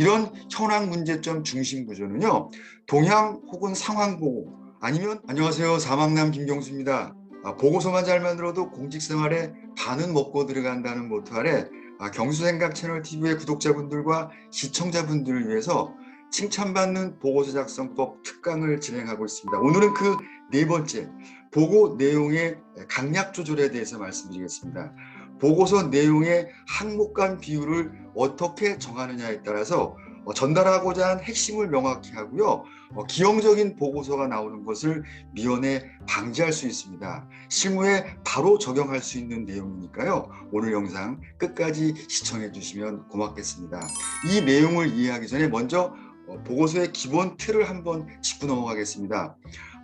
이런 현황 문제점 중심 구조는요. 동향 혹은 상황 보고 아니면 안녕하세요. 사망남 김경수입니다. 아, 보고서만 잘 만들어도 공직생활에 반은 먹고 들어간다는 모토 아래 아, 경수생각 채널 TV의 구독자분들과 시청자분들을 위해서 칭찬받는 보고서 작성법 특강을 진행하고 있습니다. 오늘은 그 네 번째 보고 내용의 강약 조절에 대해서 말씀드리겠습니다. 보고서 내용의 항목 간 비율을 어떻게 정하느냐에 따라서 어, 전달하고자 한 핵심을 명확히 하고요. 어, 기형적인 보고서가 나오는 것을 미연에 방지할 수 있습니다. 실무에 바로 적용할 수 있는 내용이니까요. 오늘 영상 끝까지 시청해 주시면 고맙겠습니다. 이 내용을 이해하기 전에 먼저 어, 보고서의 기본 틀을 한번 짚고 넘어가겠습니다.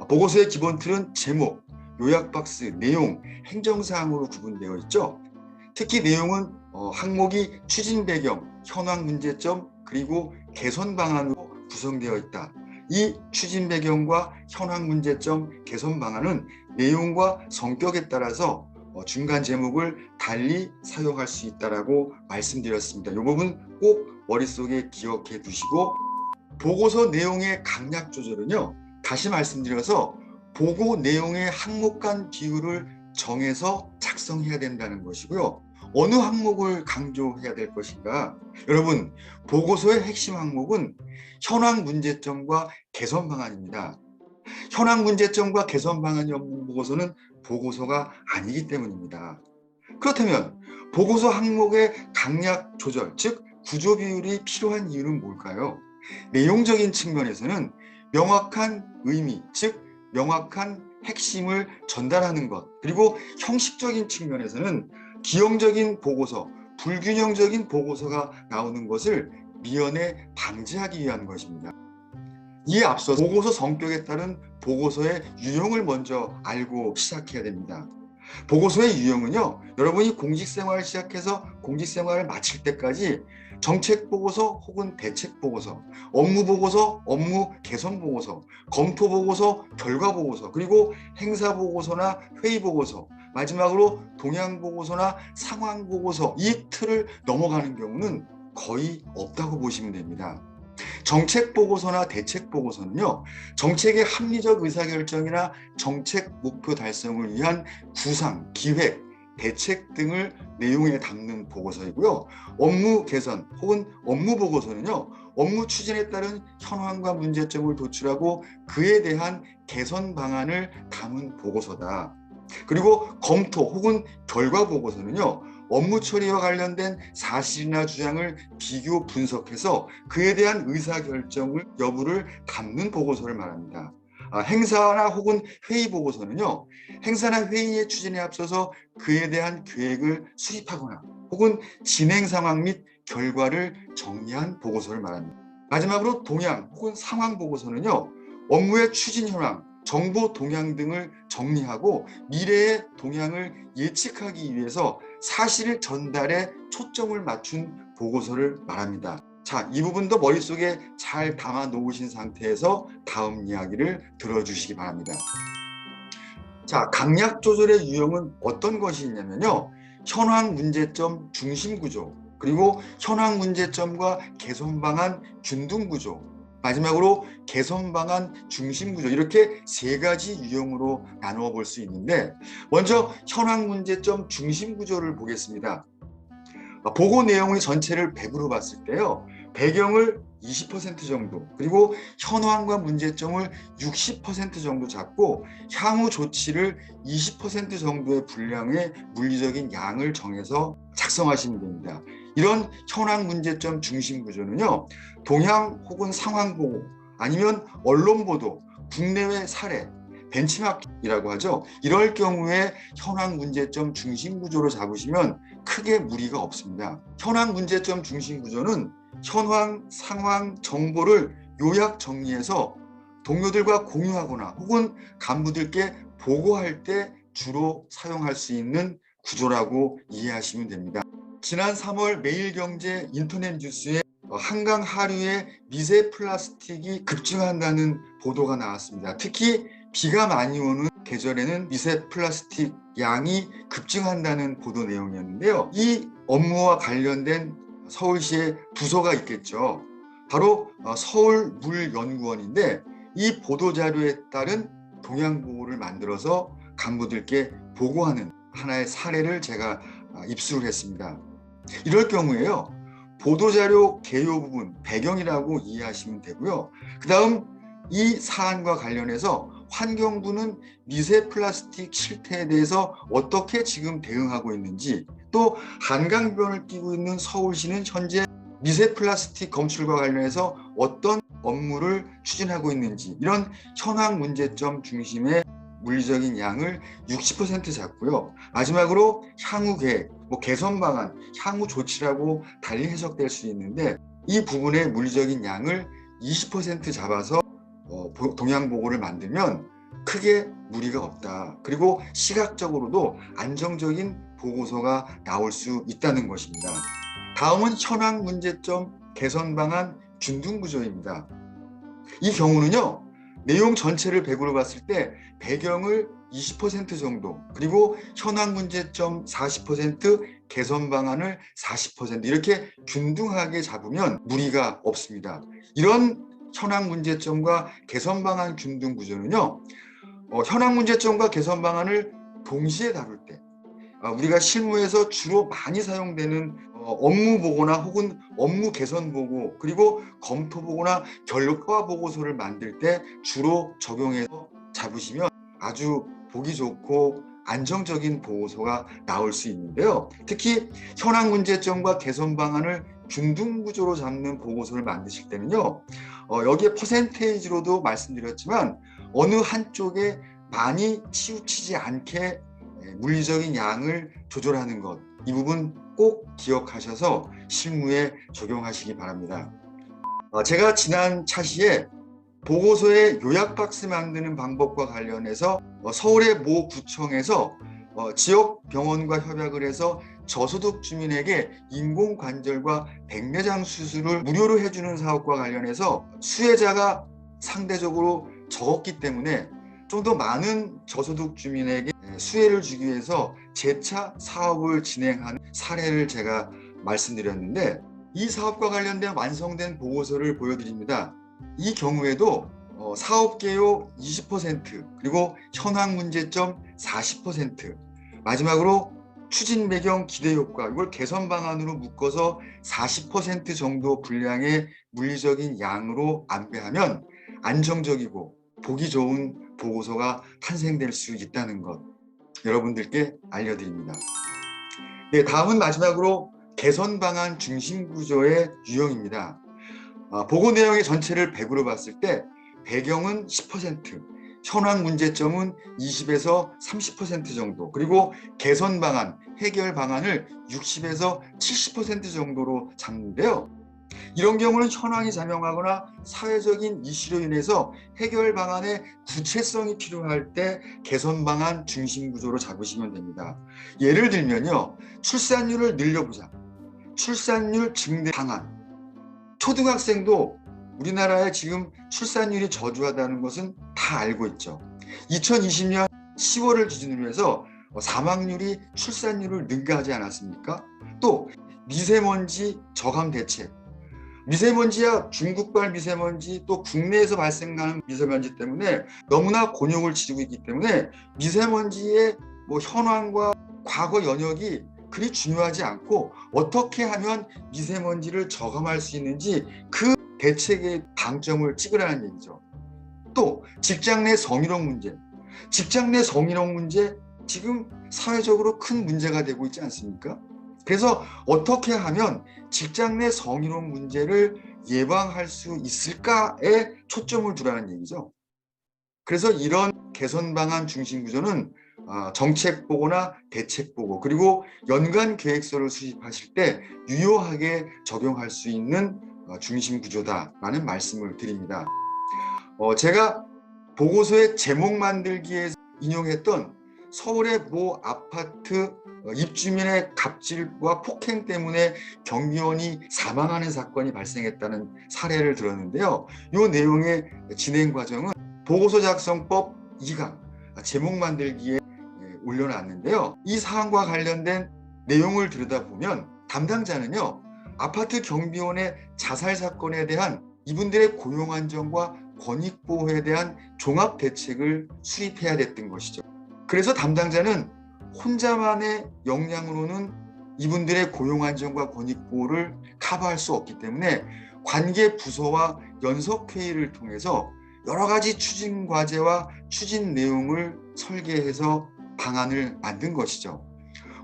보고서의 기본 틀은 제목, 요약 박스, 내용, 행정사항으로 구분되어 있죠. 특히 내용은 어, 항목이 추진 배경, 현황 문제점, 그리고 개선 방안으로 구성되어 있다. 이 추진 배경과 현황 문제점, 개선 방안은 내용과 성격에 따라서 어, 중간 제목을 달리 사용할 수 있다라고 말씀드렸습니다. 이 부분 꼭 머릿속에 기억해 두시고 보고서 내용의 강약 조절은요. 다시 말씀드려서 보고 내용의 항목 간 비율을 정해서 작성해야 된다는 것이고요. 어느 항목을 강조해야 될 것인가? 여러분, 보고서의 핵심 항목은 현황 문제점과 개선 방안입니다. 현황 문제점과 개선 방안이 없는 보고서는 보고서가 아니기 때문입니다. 그렇다면 보고서 항목의 강약 조절, 즉 구조 비율이 필요한 이유는 뭘까요? 내용적인 측면에서는 명확한 의미, 즉 명확한 핵심을 전달하는 것, 그리고 형식적인 측면에서는 기형적인 보고서, 불균형적인 보고서가 나오는 것을 미연에 방지하기 위한 것입니다. 이에 앞서 보고서 성격에 따른 보고서의 유형을 먼저 알고 시작해야 됩니다. 보고서의 유형은요, 여러분이 공직생활을 시작해서 공직생활을 마칠 때까지 정책 보고서 혹은 대책 보고서, 업무 보고서, 업무 개선 보고서, 검토 보고서, 결과 보고서, 그리고 행사 보고서나 회의 보고서, 마지막으로 동향 보고서나 상황 보고서 이 틀을 넘어가는 경우는 거의 없다고 보시면 됩니다. 정책 보고서나 대책 보고서는요, 정책의 합리적 의사결정이나 정책 목표 달성을 위한 구상, 기획, 대책 등을 내용에 담는 보고서이고요. 업무 개선 혹은 업무 보고서는요. 업무 추진에 따른 현황과 문제점을 도출하고 그에 대한 개선 방안을 담은 보고서다. 그리고 검토 혹은 결과 보고서는요. 업무 처리와 관련된 사실이나 주장을 비교 분석해서 그에 대한 의사결정을 여부를 담는 보고서를 말합니다. 아, 행사나 혹은 회의 보고서는요. 행사나 회의의 추진에 앞서서 그에 대한 계획을 수립하거나 혹은 진행 상황 및 결과를 정리한 보고서를 말합니다. 마지막으로 동향 혹은 상황 보고서는요. 업무의 추진 현황, 정보 동향 등을 정리하고 미래의 동향을 예측하기 위해서 사실 전달에 초점을 맞춘 보고서를 말합니다. 자, 이 부분도 머릿속에 잘 담아 놓으신 상태에서 다음 이야기를 들어주시기 바랍니다. 자, 강약 조절의 유형은 어떤 것이 있냐면요. 현황 문제점 중심 구조, 그리고 현황 문제점과 개선 방안 균등 구조, 마지막으로 개선 방안 중심 구조 이렇게 세 가지 유형으로 나누어 볼 수 있는데 먼저 현황 문제점 중심 구조를 보겠습니다. 보고 내용의 전체를 100으로 봤을 때요. 배경을 20% 정도 그리고 현황과 문제점을 60% 정도 잡고 향후 조치를 20% 정도의 분량의 물리적인 양을 정해서 작성하시면 됩니다. 이런 현황 문제점 중심 구조는요. 동향 혹은 상황 보고 아니면 언론 보도, 국내외 사례, 벤치마킹이라고 하죠. 이럴 경우에 현황 문제점 중심 구조로 잡으시면 크게 무리가 없습니다. 현황 문제점 중심 구조는 현황, 상황, 정보를 요약 정리해서 동료들과 공유하거나 혹은 간부들께 보고할 때 주로 사용할 수 있는 구조라고 이해하시면 됩니다. 지난 3월 매일경제 인터넷 뉴스에 한강 하류에 미세 플라스틱이 급증한다는 보도가 나왔습니다. 특히 비가 많이 오는 계절에는 미세 플라스틱 양이 급증한다는 보도 내용이었는데요. 이 업무와 관련된 서울시의 부서가 있겠죠. 바로 어, 서울물연구원인데 이 보도자료에 따른 동양보호를 만들어서 간부들께 보고하는 하나의 사례를 제가 아, 입수를 했습니다. 이럴 경우에요. 보도자료 개요 부분, 배경이라고 이해하시면 되고요. 그 다음 이 사안과 관련해서 환경부는 미세 플라스틱 실태에 대해서 어떻게 지금 대응하고 있는지 또 한강변을 끼고 있는 서울시는 현재 미세 플라스틱 검출과 관련해서 어떤 업무를 추진하고 있는지 이런 현황 문제점 중심의 물리적인 양을 60% 잡고요. 마지막으로 향후 계획, 뭐 개선 방안, 향후 조치라고 달리 해석될 수 있는데 이 부분의 물리적인 양을 20% 잡아서 어, 보- 동향 보고를 만들면 크게 무리가 없다. 그리고 시각적으로도 안정적인 보고서가 나올 수 있다는 것입니다. 다음은 현황 문제점 개선 방안 균등 구조입니다. 이 경우는요. 내용 전체를 100으로 봤을 때 배경을 20% 정도 그리고 현황 문제점 40% 개선 방안을 40% 이렇게 균등하게 잡으면 무리가 없습니다. 이런 현황 문제점과 개선 방안 균등 구조는요. 어, 현황 문제점과 개선 방안을 동시에 다룰 때 아, 우리가 실무에서 주로 많이 사용되는 어, 업무 보고나 혹은 업무 개선 보고 그리고 검토 보고나 결과 보고서를 만들 때 주로 적용해서 잡으시면 아주 보기 좋고 안정적인 보고서가 나올 수 있는데요. 특히 현황 문제점과 개선 방안을 균등 구조로 잡는 보고서를 만드실 때는요. 어, 여기에 퍼센테이지로도 말씀드렸지만 어느 한쪽에 많이 치우치지 않게 예, 물리적인 양을 조절하는 것. 이 부분 꼭 기억하셔서 실무에 적용하시기 바랍니다. 어, 제가 지난 차시에 보고서의 요약 박스 만드는 방법과 관련해서 어, 서울의 모 구청에서 어, 지역 병원과 협약을 해서 저소득 주민에게 인공관절과 백내장 수술을 무료로 해주는 사업과 관련해서 수혜자가 상대적으로 적었기 때문에 좀 더 많은 저소득 주민에게 수혜를 주기 위해서 재차 사업을 진행하는 사례를 제가 말씀드렸는데 이 사업과 관련된 완성된 보고서를 보여드립니다. 이 경우에도 어, 사업 개요 20% 그리고 현황 문제점 40% 마지막으로 추진 배경 기대 효과 이걸 개선 방안으로 묶어서 40% 정도 분량의 물리적인 양으로 안배하면 안정적이고 보기 좋은 보고서가 탄생될 수 있다는 것 여러분들께 알려드립니다. 네, 다음은 마지막으로 개선 방안 중심 구조의 유형입니다. 아, 보고 내용의 전체를 100으로 봤을 때 배경은 10%, 현황 문제점은 20에서 30% 정도, 그리고 개선 방안, 해결 방안을 60에서 70% 정도로 잡는데요. 이런 경우는 현황이 자명하거나 사회적인 이슈로 인해서 해결 방안의 구체성이 필요할 때 개선 방안 중심 구조로 잡으시면 됩니다. 예를 들면요. 출산율을 늘려보자. 출산율 증대 방안. 초등학생도 우리나라에 지금 출산율이 저조하다는 것은 다 알고 있죠. 2020년 10월을 기준으로 해서 사망률이 출산율을 능가하지 않았습니까? 또 미세먼지 저감 대책. 미세먼지야 중국발 미세먼지 또 국내에서 발생하는 미세먼지 때문에 너무나 곤욕을 치르고 있기 때문에 미세먼지의 뭐 현황과 과거 연역이 그리 중요하지 않고 어떻게 하면 미세먼지를 저감할 수 있는지 그 대책의 방점을 찍으라는 얘기죠. 또 직장 내 성희롱 문제. 직장 내 성희롱 문제 지금 사회적으로 큰 문제가 되고 있지 않습니까? 그래서 어떻게 하면 직장 내 성희롱 문제를 예방할 수 있을까에 초점을 두라는 얘기죠. 그래서 이런 개선 방안 중심 구조는 아, 정책 보고나 대책 보고 그리고 연간 계획서를 수립하실 때 유효하게 적용할 수 있는 어, 중심 구조다라는 말씀을 드립니다. 어, 제가 보고서의 제목 만들기에 인용했던 서울의 모 아파트 어, 입주민의 갑질과 폭행 때문에 경비원이 사망하는 사건이 발생했다는 사례를 들었는데요. 이 내용의 진행 과정은 보고서 작성법 2강 제목 만들기에 예, 올려놨는데요. 이 사안과 관련된 내용을 들여다보면 담당자는요. 아파트 경비원의 자살 사건에 대한 이분들의 고용 안정과 권익 보호에 대한 종합 대책을 수립해야 됐던 것이죠. 그래서 담당자는 혼자만의 역량으로는 이분들의 고용 안정과 권익 보호를 커버할 수 없기 때문에 관계 부서와 연석 회의를 통해서 여러 가지 추진 과제와 추진 내용을 설계해서 방안을 만든 것이죠.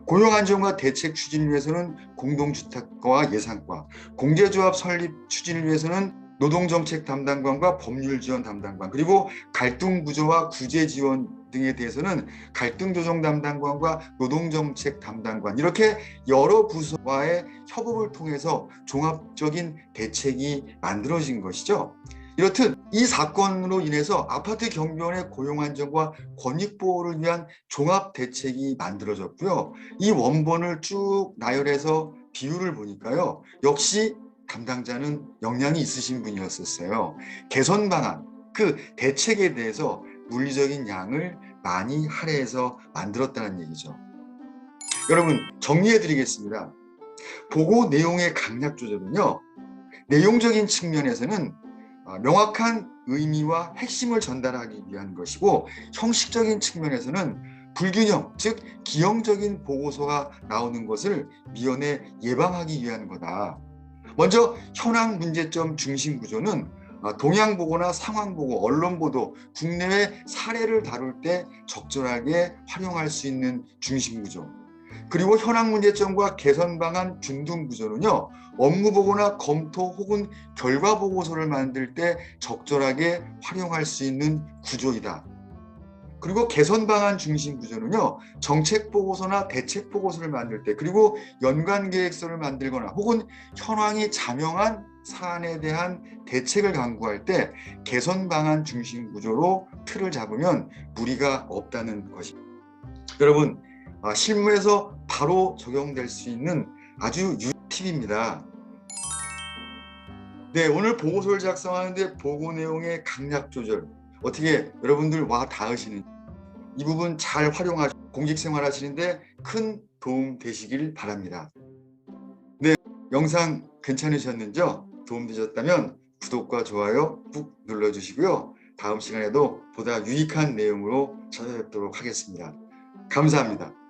고용 안정과 대책 추진을 위해서는 공동주택과 예산과, 공제조합 설립 추진을 위해서는 노동정책 담당관과 법률 지원 담당관, 그리고 갈등 구조와 구제 지원 등에 대해서는 갈등 조정 담당관과 노동정책 담당관 이렇게 여러 부서와의 협업을 통해서 종합적인 대책이 만들어진 것이죠. 이렇듯 이 사건으로 인해서 아파트 경비원의 고용 안정과 권익 보호를 위한 종합 대책이 만들어졌고요. 이 원본을 쭉 나열해서 비율을 보니까요. 역시 담당자는 역량이 있으신 분이었었어요. 개선 방안, 그 대책에 대해서 물리적인 양을 많이 할애해서 만들었다는 얘기죠. 여러분 정리해 드리겠습니다. 보고 내용의 강약 조절은요. 내용적인 측면에서는 어, 명확한 의미와 핵심을 전달하기 위한 것이고 형식적인 측면에서는 불균형, 즉 기형적인 보고서가 나오는 것을 미연에 예방하기 위한 거다. 먼저 현황 문제점 중심 구조는 어, 동향 보고나 상황 보고, 언론 보도, 국내외 사례를 다룰 때 적절하게 활용할 수 있는 중심 구조. 그리고 현황 문제점과 개선 방안 균등 구조는요. 업무 보고나 검토 혹은 결과 보고서를 만들 때 적절하게 활용할 수 있는 구조이다. 그리고 개선 방안 중심 구조는요. 정책 보고서나 대책 보고서를 만들 때 그리고 연간 계획서를 만들거나 혹은 현황이 자명한 사안에 대한 대책을 강구할 때 개선 방안 중심 구조로 틀을 잡으면 무리가 없다는 것입니다. 여러분 아, 실무에서 바로 적용될 수 있는 아주 유 팁입니다. 네, 오늘 보고서를 작성하는데 보고 내용의 강약 조절 어떻게 여러분들 와 닿으시는 이 부분 잘 활용하시고 공직 생활 하시는데 큰 도움 되시길 바랍니다. 네, 영상 괜찮으셨는죠? 도움 되셨다면 구독과 좋아요 꾹 눌러주시고요. 다음 시간에도 보다 유익한 내용으로 찾아뵙도록 하겠습니다. 감사합니다.